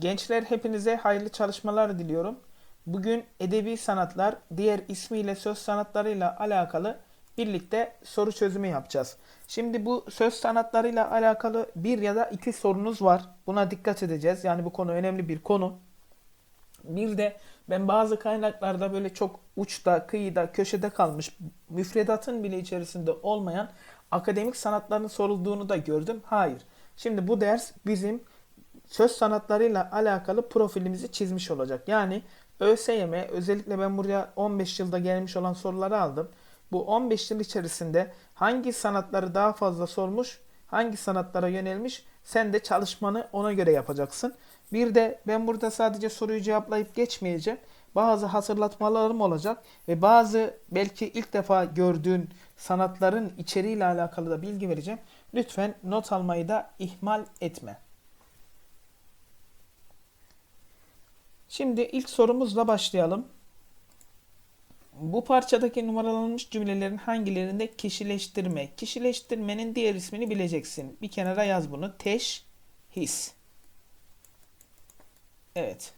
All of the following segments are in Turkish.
Gençler hepinize hayırlı çalışmalar diliyorum. Bugün edebi sanatlar, diğer ismiyle söz sanatlarıyla alakalı birlikte soru çözümü yapacağız. Şimdi bu söz sanatlarıyla alakalı bir ya da iki sorunuz var. Buna dikkat edeceğiz. Yani bu konu önemli bir konu. Bir de ben bazı kaynaklarda böyle çok uçta, kıyıda, köşede kalmış, müfredatın bile içerisinde olmayan akademik sanatların sorulduğunu da gördüm. Hayır. Şimdi bu ders bizim söz sanatlarıyla alakalı profilimizi çizmiş olacak. Yani ÖSYM özellikle ben buraya 15 yılda gelmiş olan soruları aldım. Bu 15 yıl içerisinde hangi sanatları daha fazla sormuş, hangi sanatlara yönelmiş sen de çalışmanı ona göre yapacaksın. Bir de ben burada sadece soruyu cevaplayıp geçmeyeceğim. Bazı hatırlatmalarım olacak ve bazı belki ilk defa gördüğün sanatların içeriğiyle alakalı da bilgi vereceğim. Lütfen not almayı da ihmal etme. Şimdi ilk sorumuzla başlayalım. Bu parçadaki numaralanmış cümlelerin hangilerinde kişileştirme? Kişileştirmenin diğer ismini bileceksin. Bir kenara yaz bunu. Teş, his. Evet.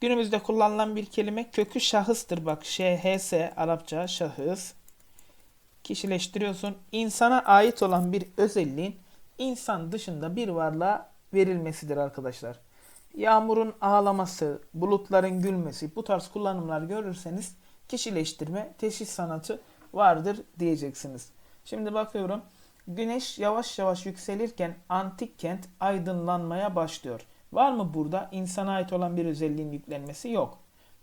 Günümüzde kullanılan bir kelime kökü şahıstır. Bak şhs Arapça şahıs. Kişileştiriyorsun. İnsana ait olan bir özelliğin insan dışında bir varlığa verilmesidir arkadaşlar. Yağmurun ağlaması, bulutların gülmesi bu tarz kullanımlar görürseniz kişileştirme, teşhis sanatı vardır diyeceksiniz. Şimdi bakıyorum. Güneş yavaş yavaş yükselirken antik kent aydınlanmaya başlıyor. Var mı burada insana ait olan bir özelliğin yüklenmesi? Yok.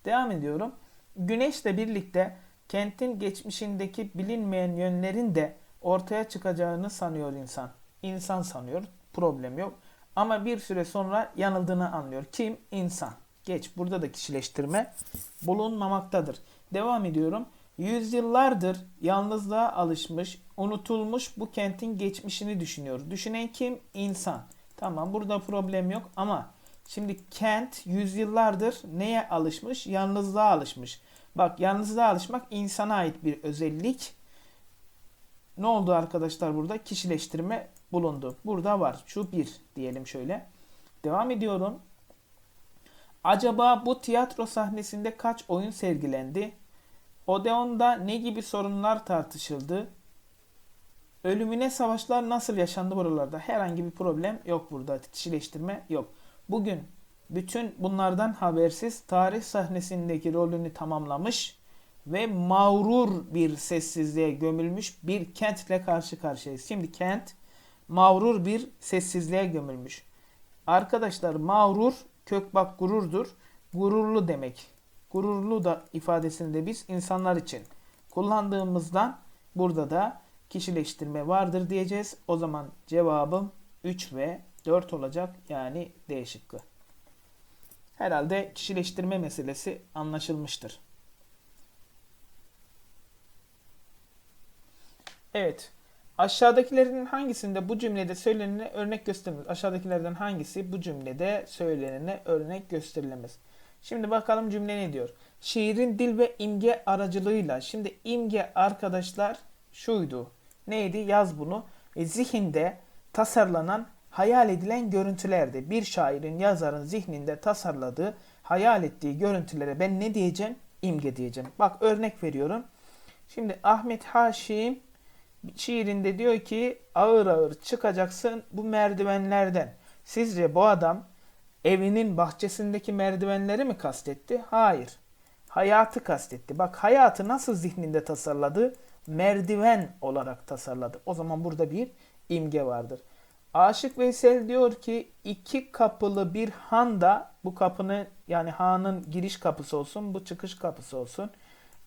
Devam ediyorum. Güneşle birlikte kentin geçmişindeki bilinmeyen yönlerin de ortaya çıkacağını sanıyor insan. İnsan sanıyor. Problem yok. Ama bir süre sonra yanıldığını anlıyor. Kim? İnsan. Geç. Burada da kişileştirme bulunmamaktadır. Devam ediyorum. Yüzyıllardır yalnızlığa alışmış, unutulmuş bu kentin geçmişini düşünüyor. Düşünen kim? İnsan. Tamam burada problem yok ama şimdi kent yüzyıllardır neye alışmış? Yalnızlığa alışmış. Bak yalnızlığa alışmak insana ait bir özellik. Ne oldu arkadaşlar burada? Kişileştirme bulundu. Burada var. Şu bir diyelim şöyle. Devam ediyorum. Acaba bu tiyatro sahnesinde kaç oyun sergilendi? Odeon'da ne gibi sorunlar tartışıldı? Ölümüne savaşlar nasıl yaşandı buralarda? Herhangi bir problem yok burada. Kişileştirme yok. Bugün bütün bunlardan habersiz tarih sahnesindeki rolünü tamamlamış ve mağrur bir sessizliğe gömülmüş bir kentle karşı karşıyayız. Şimdi kent mağrur bir sessizliğe gömülmüş. Arkadaşlar mağrur kök bak gururdur. Gururlu demek. Gururlu da ifadesini de biz insanlar için kullandığımızdan burada da kişileştirme vardır diyeceğiz. O zaman cevabım 3 ve 4 olacak. Yani D şıkkı. Herhalde kişileştirme meselesi anlaşılmıştır. Evet. Aşağıdakilerin hangisinde bu cümlede söylenene örnek gösterilemez? Aşağıdakilerden hangisi bu cümlede söylenene örnek gösterilemez? Şimdi bakalım cümle ne diyor? Şiirin dil ve imge aracılığıyla. Şimdi imge arkadaşlar şuydu. Neydi? Yaz bunu. E, zihinde tasarlanan, hayal edilen görüntülerdi. Bir şairin, yazarın zihninde tasarladığı, hayal ettiği görüntülere ben ne diyeceğim? İmge diyeceğim. Bak örnek veriyorum. Şimdi Ahmet Haşim şiirinde diyor ki ağır ağır çıkacaksın bu merdivenlerden. Sizce bu adam evinin bahçesindeki merdivenleri mi kastetti? Hayır. Hayatı kastetti. Bak hayatı nasıl zihninde tasarladı? Merdiven olarak tasarladı. O zaman burada bir imge vardır. Aşık Veysel diyor ki iki kapılı bir handa bu kapının yani hanın giriş kapısı olsun bu çıkış kapısı olsun.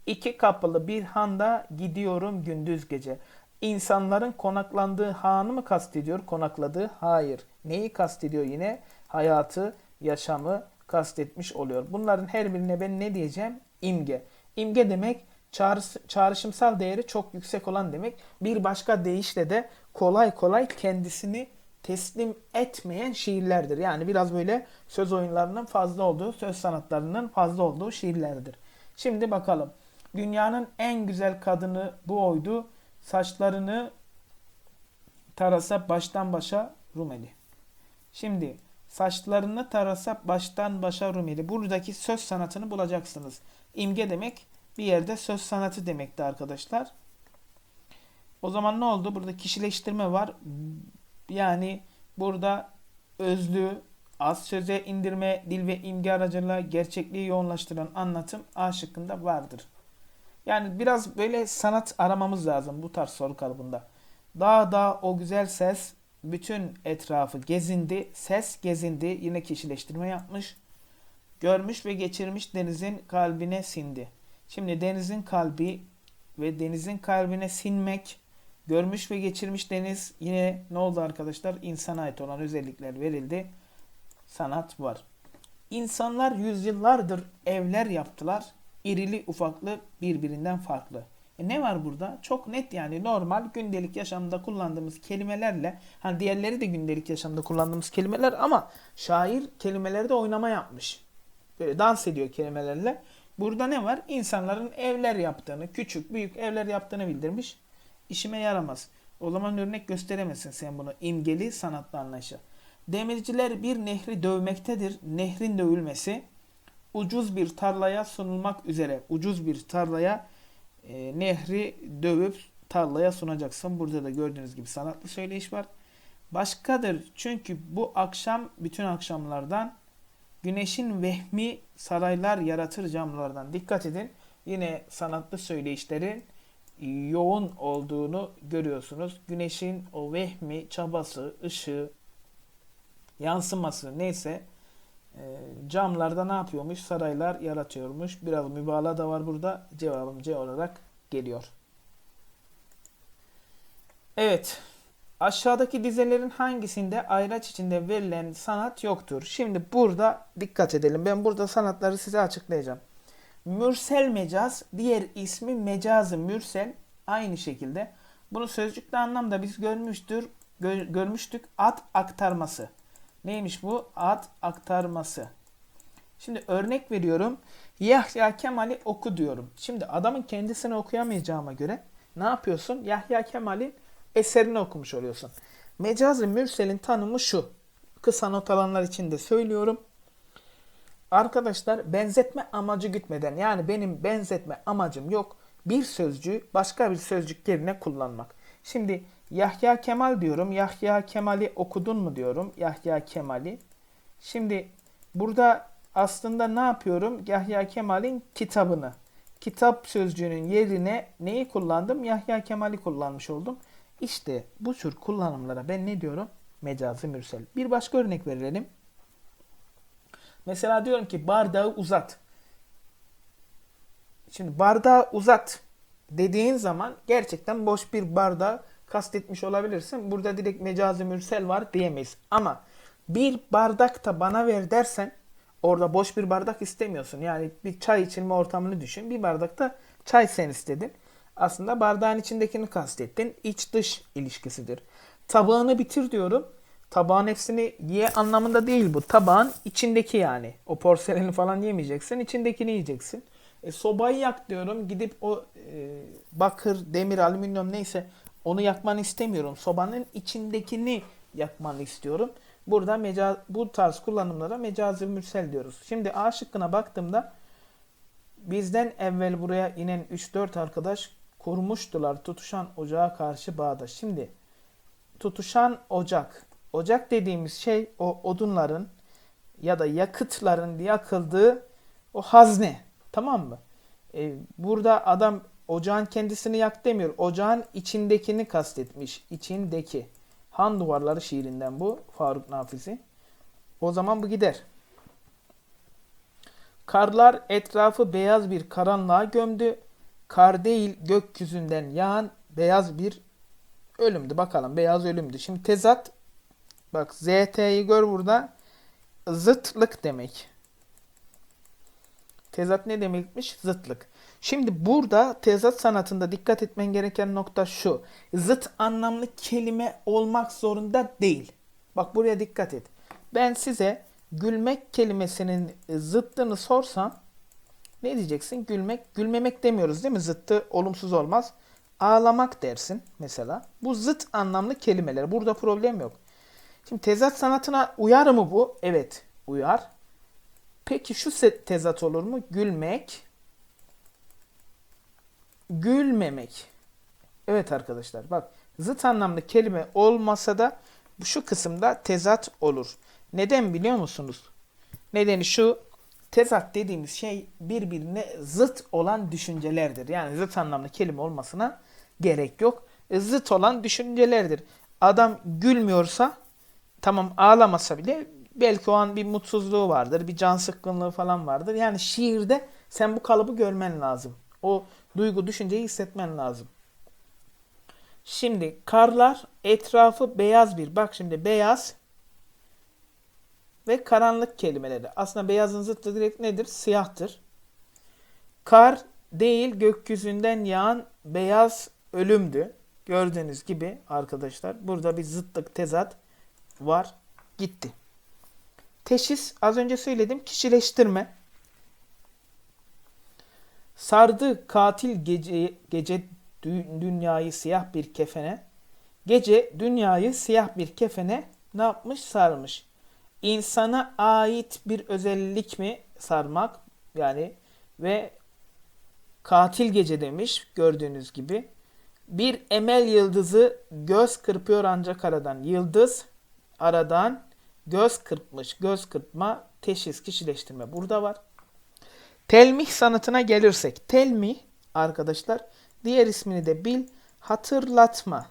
İki kapılı bir handa gidiyorum gündüz gece. İnsanların konaklandığı hanı mı kastediyor? Konakladığı? Hayır. Neyi kastediyor yine? Hayatı, yaşamı kastetmiş oluyor. Bunların her birine ben ne diyeceğim? İmge. İmge demek çağrış, çağrışımsal değeri çok yüksek olan demek. Bir başka deyişle de kolay kolay kendisini teslim etmeyen şiirlerdir. Yani biraz böyle söz oyunlarının fazla olduğu, söz sanatlarının fazla olduğu şiirlerdir. Şimdi bakalım. Dünyanın en güzel kadını bu oydu. Saçlarını tarasa baştan başa Rumeli. Şimdi Saçlarını tarasa baştan başa Rumeli. Buradaki söz sanatını bulacaksınız. İmge demek bir yerde söz sanatı demekti arkadaşlar. O zaman ne oldu? Burada kişileştirme var. Yani burada özlü, az söze indirme, dil ve imge aracılığıyla gerçekliği yoğunlaştıran anlatım A şıkkında vardır. Yani biraz böyle sanat aramamız lazım bu tarz soru kalıbında. Daha da o güzel ses bütün etrafı gezindi. Ses gezindi. Yine kişileştirme yapmış. Görmüş ve geçirmiş denizin kalbine sindi. Şimdi denizin kalbi ve denizin kalbine sinmek görmüş ve geçirmiş deniz yine ne oldu arkadaşlar? İnsana ait olan özellikler verildi. Sanat var. İnsanlar yüzyıllardır evler yaptılar. İrili ufaklı birbirinden farklı. E ne var burada? Çok net yani normal gündelik yaşamda kullandığımız kelimelerle hani diğerleri de gündelik yaşamda kullandığımız kelimeler ama şair kelimelerde oynama yapmış. Böyle dans ediyor kelimelerle. Burada ne var? İnsanların evler yaptığını, küçük büyük evler yaptığını bildirmiş. İşime yaramaz. O zaman örnek gösteremezsin sen bunu. İmgeli sanatlı anlayışı. Demirciler bir nehri dövmektedir. Nehrin dövülmesi ucuz bir tarlaya sunulmak üzere. Ucuz bir tarlaya e, nehri dövüp tarlaya sunacaksın. Burada da gördüğünüz gibi sanatlı söyleyiş var. Başkadır çünkü bu akşam bütün akşamlardan güneşin vehmi saraylar yaratır camlardan. Dikkat edin. Yine sanatlı söyleyişlerin yoğun olduğunu görüyorsunuz. Güneşin o vehmi, çabası, ışığı, yansıması neyse e, camlarda ne yapıyormuş? Saraylar yaratıyormuş. Biraz mübalağa da var burada. Cevabım C olarak geliyor. Evet. Aşağıdaki dizelerin hangisinde ayraç içinde verilen sanat yoktur? Şimdi burada dikkat edelim. Ben burada sanatları size açıklayacağım. Mürsel mecaz, diğer ismi mecazı mürsel aynı şekilde. Bunu sözcükte anlamda biz görmüştür, gör, görmüştük. At aktarması. Neymiş bu? Ad aktarması. Şimdi örnek veriyorum. Yahya Kemal'i oku diyorum. Şimdi adamın kendisini okuyamayacağıma göre ne yapıyorsun? Yahya Kemal'in eserini okumuş oluyorsun. Mecazi mürselin tanımı şu. Kısa not alanlar için de söylüyorum. Arkadaşlar benzetme amacı gütmeden yani benim benzetme amacım yok. Bir sözcüğü başka bir sözcük yerine kullanmak. Şimdi Yahya Kemal diyorum. Yahya Kemal'i okudun mu diyorum. Yahya Kemal'i. Şimdi burada aslında ne yapıyorum? Yahya Kemal'in kitabını. Kitap sözcüğünün yerine neyi kullandım? Yahya Kemal'i kullanmış oldum. İşte bu tür kullanımlara ben ne diyorum? Mecazi mürsel. Bir başka örnek verelim. Mesela diyorum ki bardağı uzat. Şimdi bardağı uzat dediğin zaman gerçekten boş bir bardağı kastetmiş olabilirsin. Burada direkt mecazi mürsel var diyemeyiz. Ama bir bardak da bana ver dersen orada boş bir bardak istemiyorsun. Yani bir çay içilme ortamını düşün. Bir bardakta çay sen istedin. Aslında bardağın içindekini kastettin. İç dış ilişkisidir. Tabağını bitir diyorum. Tabağın hepsini ye anlamında değil bu. Tabağın içindeki yani. O porseleni falan yemeyeceksin. içindekini yiyeceksin. E, sobayı yak diyorum. Gidip o e, bakır, demir, alüminyum neyse onu yakmanı istemiyorum. Sobanın içindekini yakmanı istiyorum. Burada mecaz, bu tarz kullanımlara mecazi mürsel diyoruz. Şimdi A şıkkına baktığımda bizden evvel buraya inen 3-4 arkadaş kurmuştular tutuşan ocağa karşı bağda. Şimdi tutuşan ocak. Ocak dediğimiz şey o odunların ya da yakıtların yakıldığı o hazne. Tamam mı? Ee, burada adam ocağın kendisini yak demiyor. Ocağın içindekini kastetmiş. İçindeki. Han Duvarları şiirinden bu. Faruk Nafizi. O zaman bu gider. Karlar etrafı beyaz bir karanlığa gömdü. Kar değil gökyüzünden yağan beyaz bir ölümdü. Bakalım beyaz ölümdü. Şimdi tezat bak ZT'yi gör burada. Zıtlık demek. Tezat ne demekmiş? Zıtlık. Şimdi burada tezat sanatında dikkat etmen gereken nokta şu. Zıt anlamlı kelime olmak zorunda değil. Bak buraya dikkat et. Ben size gülmek kelimesinin zıttını sorsam ne diyeceksin? Gülmek, gülmemek demiyoruz değil mi? Zıttı olumsuz olmaz. Ağlamak dersin mesela. Bu zıt anlamlı kelimeler. Burada problem yok. Şimdi tezat sanatına uyar mı bu? Evet, uyar. Peki şu se- tezat olur mu? Gülmek, gülmemek. Evet arkadaşlar bak zıt anlamlı kelime olmasa da şu kısımda tezat olur. Neden biliyor musunuz? Nedeni şu tezat dediğimiz şey birbirine zıt olan düşüncelerdir. Yani zıt anlamlı kelime olmasına gerek yok. E, Zıt olan düşüncelerdir. Adam gülmüyorsa tamam ağlamasa bile belki o an bir mutsuzluğu vardır, bir can sıkkınlığı falan vardır. Yani şiirde sen bu kalıbı görmen lazım. O duygu, düşünceyi hissetmen lazım. Şimdi karlar etrafı beyaz bir. Bak şimdi beyaz ve karanlık kelimeleri. Aslında beyazın zıttı direkt nedir? Siyahtır. Kar değil gökyüzünden yağan beyaz ölümdü. Gördüğünüz gibi arkadaşlar burada bir zıtlık tezat var. Gitti. Teşhis az önce söyledim kişileştirme. Sardı katil gece gece dü- dünyayı siyah bir kefene. Gece dünyayı siyah bir kefene ne yapmış? Sarmış. İnsana ait bir özellik mi sarmak? Yani ve katil gece demiş gördüğünüz gibi. Bir emel yıldızı göz kırpıyor ancak aradan. Yıldız aradan göz kırpmış. Göz kırpma, teşhis, kişileştirme burada var. Telmih sanatına gelirsek. Telmih arkadaşlar diğer ismini de bil. Hatırlatma.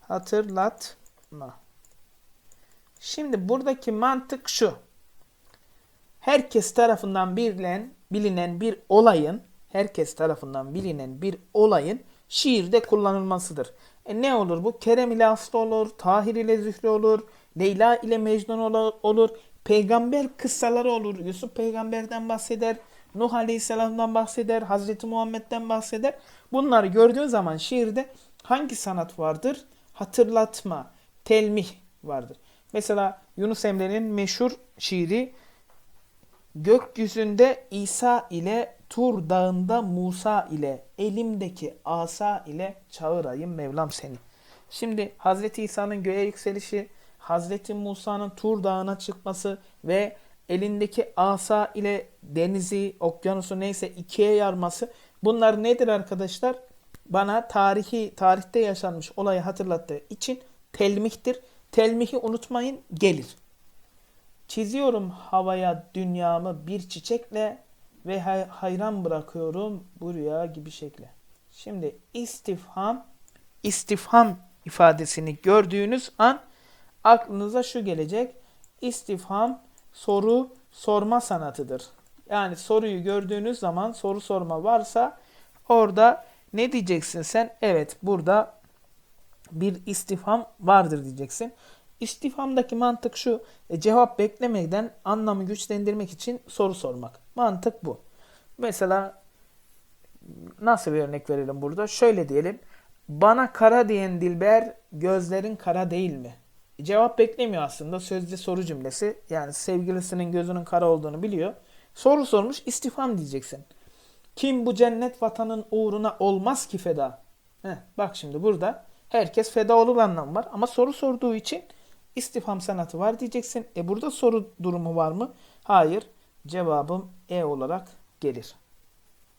Hatırlatma. Şimdi buradaki mantık şu. Herkes tarafından bilinen, bilinen bir olayın, herkes tarafından bilinen bir olayın şiirde kullanılmasıdır. E ne olur bu? Kerem ile Aslı olur, Tahir ile Zühre olur, Leyla ile Mecnun olur. Peygamber kıssaları olur. Yusuf peygamberden bahseder, Nuh aleyhisselamdan bahseder, Hazreti Muhammed'den bahseder. Bunları gördüğün zaman şiirde hangi sanat vardır? Hatırlatma, telmih vardır. Mesela Yunus Emre'nin meşhur şiiri Gökyüzünde İsa ile Tur dağında Musa ile elimdeki asa ile çağırayım Mevlam seni. Şimdi Hazreti İsa'nın göğe yükselişi, Hazreti Musa'nın Tur dağına çıkması ve elindeki asa ile denizi, okyanusu neyse ikiye yarması bunlar nedir arkadaşlar? Bana tarihi tarihte yaşanmış olayı hatırlattığı için telmihtir. Telmihi unutmayın gelir. Çiziyorum havaya dünyamı bir çiçekle ve hay- hayran bırakıyorum bu rüya gibi şekle. Şimdi istifham, istifham ifadesini gördüğünüz an aklınıza şu gelecek. İstifham soru sorma sanatıdır. Yani soruyu gördüğünüz zaman soru sorma varsa orada ne diyeceksin sen? Evet burada bir istifham vardır diyeceksin. İstifhamdaki mantık şu. e, cevap beklemeden anlamı güçlendirmek için soru sormak. Mantık bu. Mesela nasıl bir örnek verelim burada? Şöyle diyelim. Bana kara diyen Dilber gözlerin kara değil mi? Cevap beklemiyor aslında. Sözde soru cümlesi. Yani sevgilisinin gözünün kara olduğunu biliyor. Soru sormuş istifham diyeceksin. Kim bu cennet vatanın uğruna olmaz ki feda? Heh, bak şimdi burada herkes feda olur anlamı var. Ama soru sorduğu için istifham sanatı var diyeceksin. E burada soru durumu var mı? Hayır. Cevabım E olarak gelir.